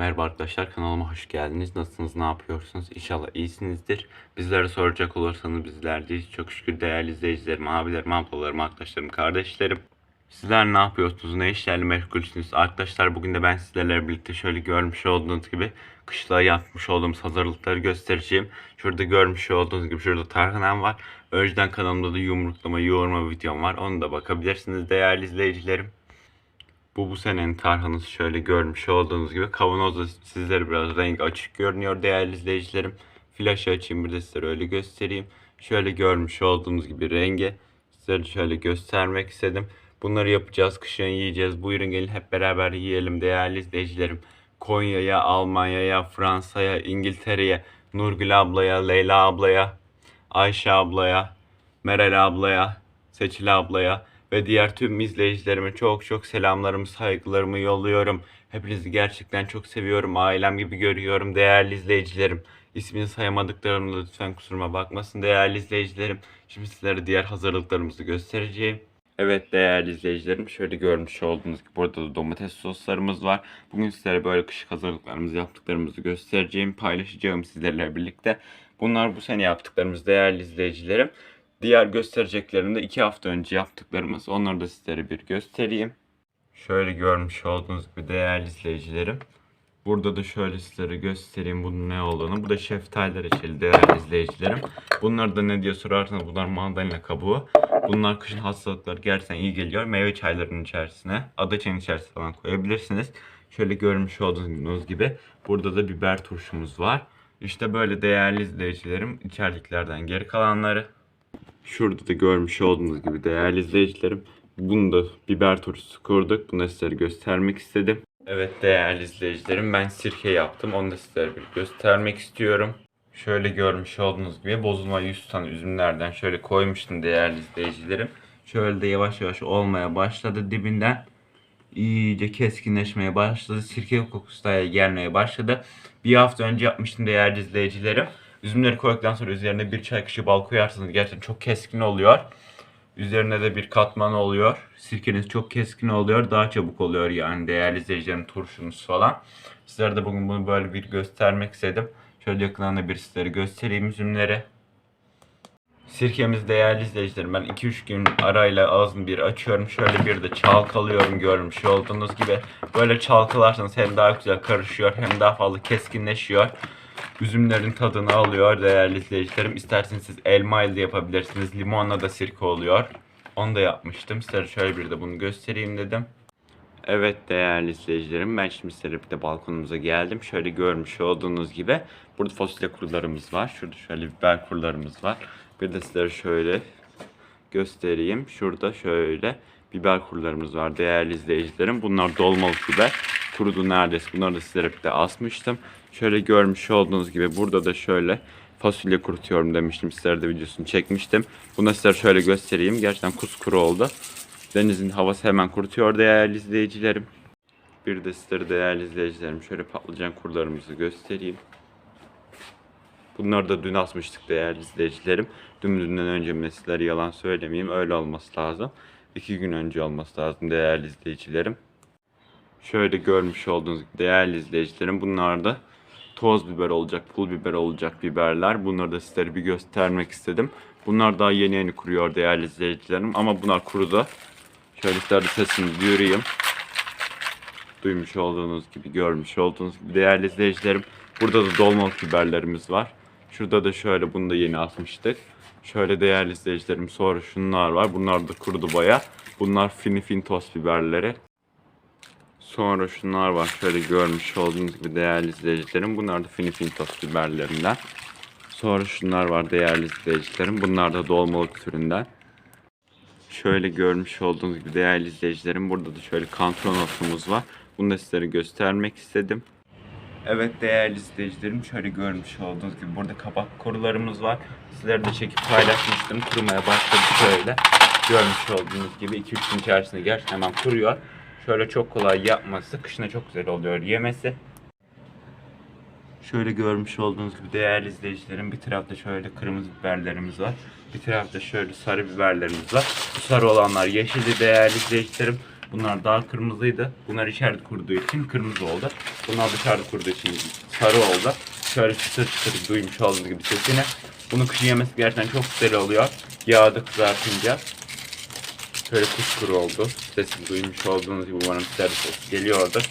Merhaba arkadaşlar kanalıma hoş geldiniz. Nasılsınız, ne yapıyorsunuz? İnşallah iyisinizdir. Bizlere soracak olursanız bizler. Çok şükür değerli izleyicilerim, abilerim, ablalarım, arkadaşlarım, kardeşlerim. Sizler ne yapıyorsunuz, ne işlerle meşgulsünüz? Arkadaşlar bugün de ben sizlerle birlikte şöyle görmüş olduğunuz gibi kışlığa yapmış olduğumuz hazırlıkları göstereceğim. Şurada görmüş olduğunuz gibi şurada tarhanam var. Önceden kanalımda da yumruklama, yoğurma videom var. Onu da bakabilirsiniz değerli izleyicilerim. Bu bu senenin tarhanası şöyle görmüş olduğunuz gibi. Kavanozda sizlere biraz renk açık görünüyor değerli izleyicilerim. Flaşı açayım bir de sizlere öyle göstereyim. Şöyle görmüş olduğunuz gibi rengi sizlere şöyle göstermek istedim. Bunları yapacağız, kışın yiyeceğiz. Buyurun gelin hep beraber yiyelim değerli izleyicilerim. Konya'ya, Almanya'ya, Fransa'ya, İngiltere'ye, Nurgül ablaya, Leyla ablaya, Ayşe ablaya, Meral ablaya, Seçil ablaya ve diğer tüm izleyicilerime çok çok selamlarımı, saygılarımı yolluyorum. Hepinizi gerçekten çok seviyorum. Ailem gibi görüyorum değerli izleyicilerim. İsmini sayamadıklarımda lütfen kusuruma bakmasın değerli izleyicilerim. Şimdi sizlere diğer hazırlıklarımızı göstereceğim. Evet değerli izleyicilerim şöyle görmüş olduğunuz gibi burada da domates soslarımız var. Bugün sizlere böyle kışlık hazırlıklarımızı yaptıklarımızı göstereceğim, paylaşacağım sizlerle birlikte. Bunlar bu sene yaptıklarımız değerli izleyicilerim. Diğer göstereceklerim de 2 hafta önce yaptıklarımız. Onları da sizlere bir göstereyim. Şöyle görmüş olduğunuz gibi değerli izleyicilerim. Burada da şöyle sizlere göstereyim bunun ne olduğunu. Bu da şeftali reçeli değerli izleyicilerim. Bunlar da ne diye sorarsanız bunlar mandalina kabuğu. Bunlar kışın hastalıkları gerçekten iyi geliyor. Meyve çaylarının içerisine, ada çayının içerisine falan koyabilirsiniz. Şöyle görmüş olduğunuz gibi burada da biber turşumuz var. İşte böyle değerli izleyicilerim içeriklerden geri kalanları. Şurada da görmüş olduğunuz gibi değerli izleyicilerim. Bunu da biber turşusu kurduk. Bunu sizlere göstermek istedim. Evet değerli izleyicilerim ben sirke yaptım. Onu da sizlere bir göstermek istiyorum. Şöyle görmüş olduğunuz gibi bozulma 100 tane üzümlerden şöyle koymuştum değerli izleyicilerim. Şöyle de yavaş yavaş olmaya başladı dibinden. iyice keskinleşmeye başladı. Sirke kokusu da gelmeye başladı. Bir hafta önce yapmıştım değerli izleyicilerim. Üzümleri koyduktan sonra üzerine bir çay kaşığı bal koyarsanız gerçekten çok keskin oluyor. Üzerine de bir katman oluyor. Sirkeniz çok keskin oluyor. Daha çabuk oluyor yani değerli izleyicilerim turşunuz falan. Sizlere de bugün bunu böyle bir göstermek istedim. Şöyle yakından da bir sizlere göstereyim üzümleri. Sirkemiz değerli izleyicilerim. Ben 2-3 gün arayla ağzımı bir açıyorum. Şöyle bir de çalkalıyorum görmüş olduğunuz gibi. Böyle çalkalarsanız hem daha güzel karışıyor hem daha fazla keskinleşiyor. Üzümlerin tadını alıyor değerli izleyicilerim. İsterseniz siz elma ile de yapabilirsiniz. Limonla da sirke oluyor. Onu da yapmıştım. Size şöyle bir de bunu göstereyim dedim. Evet değerli izleyicilerim ben şimdi bir de balkonumuza geldim. Şöyle görmüş olduğunuz gibi burada fasulye kurularımız var. Şurada şöyle biber kurularımız var. Bir de sizlere şöyle göstereyim. Şurada şöyle biber kurularımız var değerli izleyicilerim. Bunlar dolmalık biber. Kurudu neredeyse. Bunları da sizlere bir de asmıştım. Şöyle görmüş olduğunuz gibi burada da şöyle fasulye kurutuyorum demiştim. Sizlere de videosunu çekmiştim. Bunu sizlere şöyle göstereyim. Gerçekten kuskuru oldu. Denizin havası hemen kurutuyor değerli izleyicilerim. Bir de sizlere değerli izleyicilerim şöyle patlıcan kurularımızı göstereyim. Bunları da dün asmıştık değerli izleyicilerim. Dün dünden önce mi yalan söylemeyeyim öyle olması lazım. İki gün önce olması lazım değerli izleyicilerim. Şöyle görmüş olduğunuz değerli izleyicilerim bunlar da toz biber olacak, pul biber olacak biberler. Bunları da sizlere bir göstermek istedim. Bunlar daha yeni yeni kuruyor değerli izleyicilerim ama bunlar kurudu. Şöyle sizlere sesini duyurayım. Duymuş olduğunuz gibi, görmüş olduğunuz gibi değerli izleyicilerim. Burada da dolmalık biberlerimiz var. Şurada da şöyle bunu da yeni asmıştık. Şöyle değerli izleyicilerim sonra şunlar var. Bunlar da kurudu baya. Bunlar finifin toz biberleri. Sonra şunlar var. Şöyle görmüş olduğunuz gibi değerli izleyicilerim. Bunlar da finifintos biberlerinden. Sonra şunlar var değerli izleyicilerim. Bunlar da dolmalık türünden. Şöyle görmüş olduğunuz gibi değerli izleyicilerim. Burada da şöyle kantronosumuz var. Bunu da sizlere göstermek istedim. Evet değerli izleyicilerim şöyle görmüş olduğunuz gibi burada kabak korularımız var. Sizlere de çekip paylaşmıştım. Kurumaya başladı şöyle. Görmüş olduğunuz gibi 2-3 gün içerisinde gerçekten hemen kuruyor. Şöyle çok kolay yapması, kışına çok güzel oluyor yemesi. Şöyle görmüş olduğunuz gibi değerli izleyicilerim bir tarafta şöyle kırmızı biberlerimiz var. Bir tarafta şöyle sarı biberlerimiz var. Bu sarı olanlar yeşildi değerli izleyicilerim. Bunlar daha kırmızıydı. Bunlar içeride kuruduğu için kırmızı oldu. Bunlar dışarıda kuruduğu için sarı oldu. Şöyle çıtır çıtır duymuş olduğunuz gibi sesini. Bunu kışın yemesi gerçekten çok güzel oluyor. Yağda kızartınca. Şöyle kuşkuru oldu. Sesini duymuş olduğunuz gibi umarım size de ses geliyordur.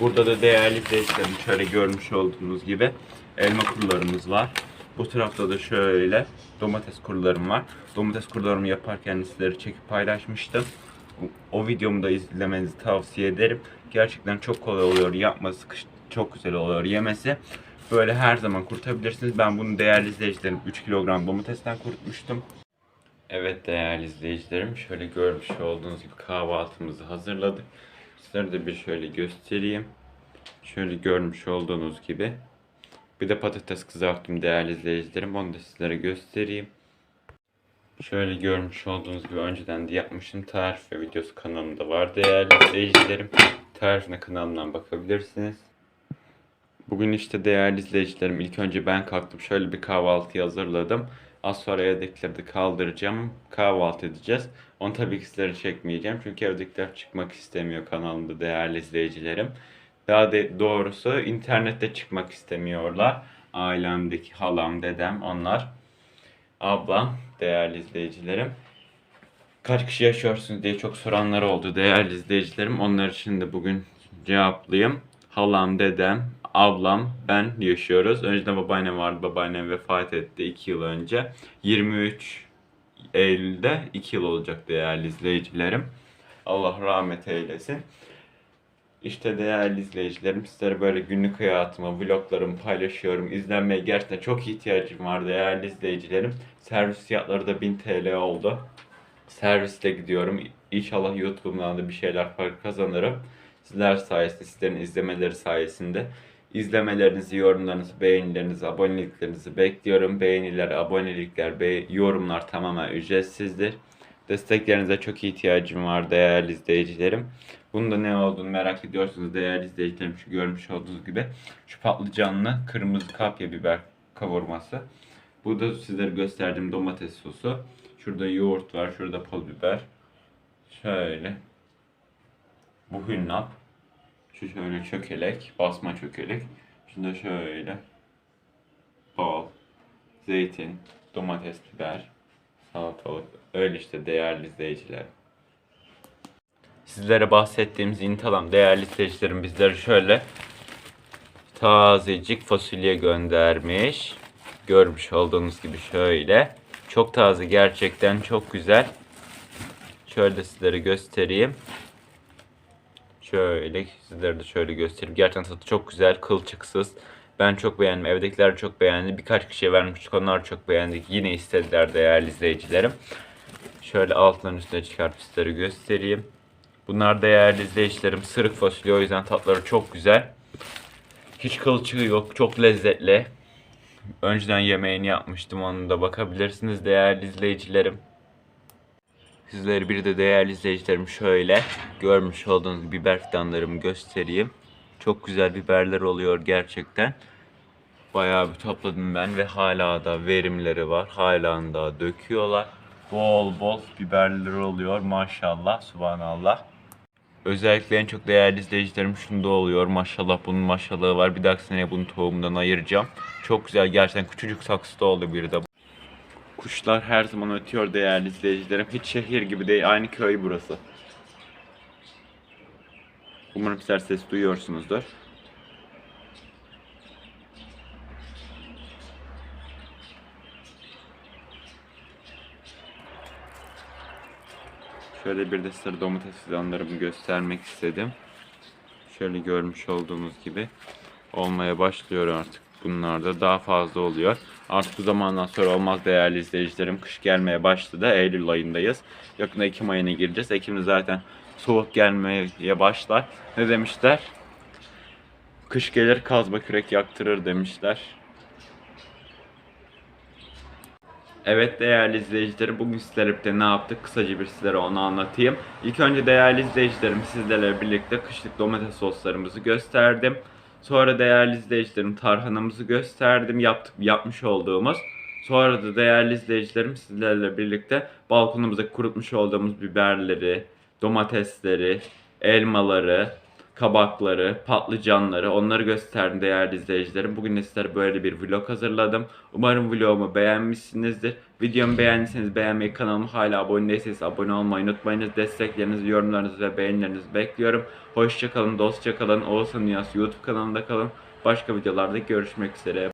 Burada da değerli izleyicilerim şöyle görmüş olduğunuz gibi elma kurularımız var. Bu tarafta da şöyle domates kurularım var. Domates kurularımı yaparken sizlere çekip paylaşmıştım. O, videomu da izlemenizi tavsiye ederim. Gerçekten çok kolay oluyor yapması, çok güzel oluyor yemesi. Böyle her zaman kurutabilirsiniz. Ben bunu değerli izleyicilerim 3 kilogram domatesten kurutmuştum. Evet değerli izleyicilerim şöyle görmüş olduğunuz gibi kahvaltımızı hazırladık. Sizlere de bir şöyle göstereyim. Şöyle görmüş olduğunuz gibi. Bir de patates kızarttım değerli izleyicilerim. Onu da sizlere göstereyim. Şöyle görmüş olduğunuz gibi önceden de yapmışım. Tarif ve videosu kanalımda var değerli izleyicilerim. Tarifine kanalımdan bakabilirsiniz. Bugün işte değerli izleyicilerim ilk önce ben kalktım. Şöyle bir kahvaltı hazırladım. Az sonra evdekileri de kaldıracağım. Kahvaltı edeceğiz. Onu tabii ki sizlere çekmeyeceğim. Çünkü evdekiler çıkmak istemiyor kanalımda değerli izleyicilerim. Daha de doğrusu internette çıkmak istemiyorlar. Ailemdeki halam, dedem onlar. Ablam, değerli izleyicilerim. Kaç kişi yaşıyorsunuz diye çok soranlar oldu değerli izleyicilerim. Onlar için de bugün cevaplayayım. Halam, dedem, ablam, ben yaşıyoruz. Önceden babaannem vardı. Babaannem vefat etti 2 yıl önce. 23 Eylül'de 2 yıl olacak değerli izleyicilerim. Allah rahmet eylesin. İşte değerli izleyicilerim sizlere böyle günlük hayatımı, vloglarımı paylaşıyorum. İzlenmeye gerçekten çok ihtiyacım var değerli izleyicilerim. Servis fiyatları da 1000 TL oldu. Servisle gidiyorum. İnşallah YouTube'dan da bir şeyler kazanırım. Sizler sayesinde, sizlerin izlemeleri sayesinde. İzlemelerinizi, yorumlarınızı, beğenilerinizi, aboneliklerinizi bekliyorum. Beğeniler, abonelikler, be- yorumlar tamamen ücretsizdir. Desteklerinize çok ihtiyacım var değerli izleyicilerim. Bunun da ne olduğunu merak ediyorsunuz değerli izleyicilerim. Şu görmüş olduğunuz gibi şu patlıcanlı kırmızı kapya biber kavurması. Bu da sizlere gösterdiğim domates sosu. Şurada yoğurt var, şurada pul biber. Şöyle. Bu hünnap. Şu şöyle çökelek, basma çökelek. Şunda şöyle. Bal, zeytin, domates, biber, salatalık. Öyle işte değerli izleyiciler. Sizlere bahsettiğimiz intalam değerli izleyicilerim bizlere şöyle tazecik fasulye göndermiş. Görmüş olduğunuz gibi şöyle. Çok taze gerçekten çok güzel. Şöyle sizlere göstereyim. Şöyle sizlere de şöyle göstereyim. Gerçekten tadı çok güzel, kılçıksız. Ben çok beğendim. Evdekiler çok beğendi. Birkaç kişiye vermiştik. Onlar çok beğendik. Yine istediler değerli izleyicilerim. Şöyle altların üstüne çıkartıp sizlere göstereyim. Bunlar değerli izleyicilerim. Sırık fasulye o yüzden tatları çok güzel. Hiç kılçığı yok. Çok lezzetli. Önceden yemeğini yapmıştım. Onu da bakabilirsiniz değerli izleyicilerim. Sizlere bir de değerli izleyicilerim şöyle görmüş olduğunuz biber fidanlarımı göstereyim. Çok güzel biberler oluyor gerçekten. Bayağı bir topladım ben ve hala da verimleri var. Hala da döküyorlar. Bol bol biberleri oluyor maşallah, subhanallah. Özellikle en çok değerli izleyicilerim şunda oluyor. Maşallah bunun maşallahı var. Bir dahaki seneye bunu tohumdan ayıracağım. Çok güzel gerçekten küçücük saksıda oldu bir de. Kuşlar her zaman ötüyor değerli izleyicilerim. Hiç şehir gibi değil. Aynı köy burası. Umarım sizler ses duyuyorsunuzdur. Şöyle bir de size domates fidanlarımı göstermek istedim. Şöyle görmüş olduğunuz gibi olmaya başlıyor artık. Bunlar da daha fazla oluyor. Artık bu zamandan sonra olmaz değerli izleyicilerim. Kış gelmeye başladı. Eylül ayındayız. Yakında Ekim ayına gireceğiz. Ekim'de zaten soğuk gelmeye başlar. Ne demişler? Kış gelir kazma kürek yaktırır demişler. Evet değerli izleyicilerim bugün sizlerle birlikte ne yaptık kısaca bir sizlere onu anlatayım. İlk önce değerli izleyicilerim sizlerle birlikte kışlık domates soslarımızı gösterdim. Sonra değerli izleyicilerim tarhanamızı gösterdim yaptık yapmış olduğumuz. Sonra da değerli izleyicilerim sizlerle birlikte balkonumuzda kurutmuş olduğumuz biberleri, domatesleri, elmaları, kabakları, patlıcanları onları gösterdim değerli izleyicilerim. Bugün de sizlere böyle bir vlog hazırladım. Umarım vlogumu beğenmişsinizdir. Videomu beğendiyseniz beğenmeyi, kanalıma hala abone değilseniz abone olmayı unutmayınız. Desteklerinizi, yorumlarınızı ve beğenilerinizi bekliyorum. Hoşçakalın, dostça kalın. Oğuzhan Dünyası YouTube kanalında kalın. Başka videolarda görüşmek üzere.